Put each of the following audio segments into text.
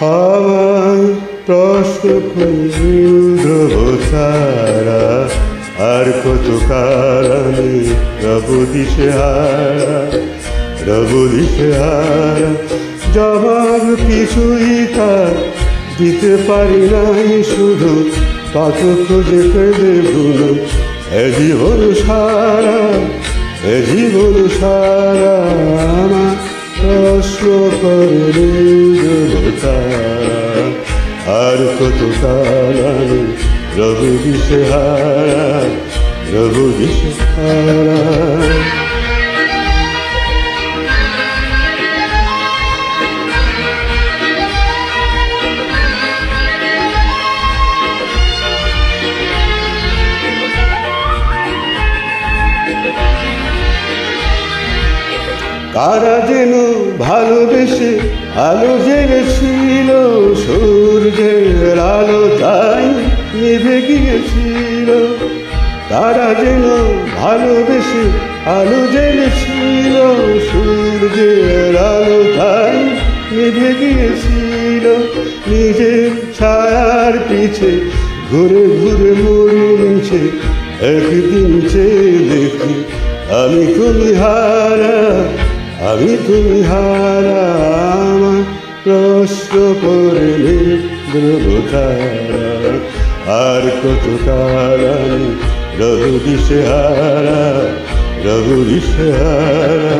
আমার প্রশ্ন তারা আর কত কাল আমি রব দিশে হারা রব জবাব কিছুই তার দিতে পারি নাই, শুধু কত খুঁজে কেঁদে ভুলো। এ জীবন সারা, এ জীবন সারা, আমার প্রশ্ন করে আর কত আমি রবু দিশে হারা রবু দিশে কারা যেন ভালোবেসে আলো জেগেছিল নিভে গিয়েছিল, তারা যেন ভালোবেসে আলো জেগেছিল সূর্যের আলো তাই নিভে গিয়েছিল। নিজের ছায়ার পিছে ঘুরে ঘুরে মরে একদিন চেয়ে দেখি, আমি তুমি হারা আমি তুমি হারা আমার প্রশ্ন করলে ধ্রুবতারা আর কত কাল আমি রঘু দিশে হারা রঘু দিশে হারা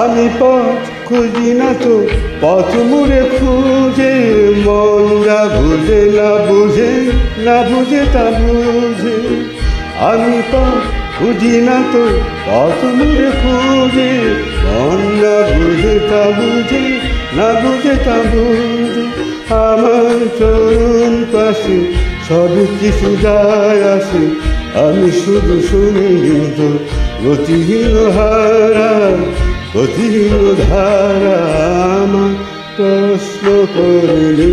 আমি পথ খুঁজি না তো, পথ মুড়ে খুঁজে, মন যা বুঝে না বুঝে না বুঝে তা বুঝে। আমি তো খুঁজি না তো, পথ মুড়ে খুঁজে, মন না বুঝে তা বুঝে, না বুঝে তা বুঝে। আমার চরণ পাশে সব কিছু যায় আসে, আমি শুধু শুনি তো গতিহীন হারা গতিহীন ধারা প্রশ্ন করলে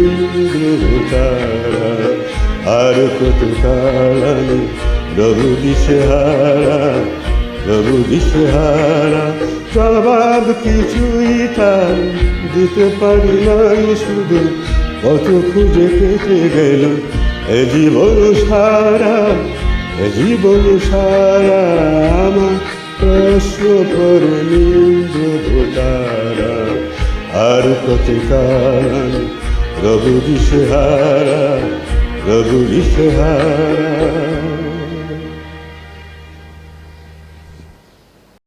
তারা আর কত আমি রঘু দিশে হারা রঘু দিশে হারা জবাব কিছুই তার দিতে পারি নাই শুধু কত খুঁজে কেটে গেল এ জীবন সারা, এ জীবন সারা আমার তারা আর কত কাল রঘু দিশহারা রঘু দিশে হারা।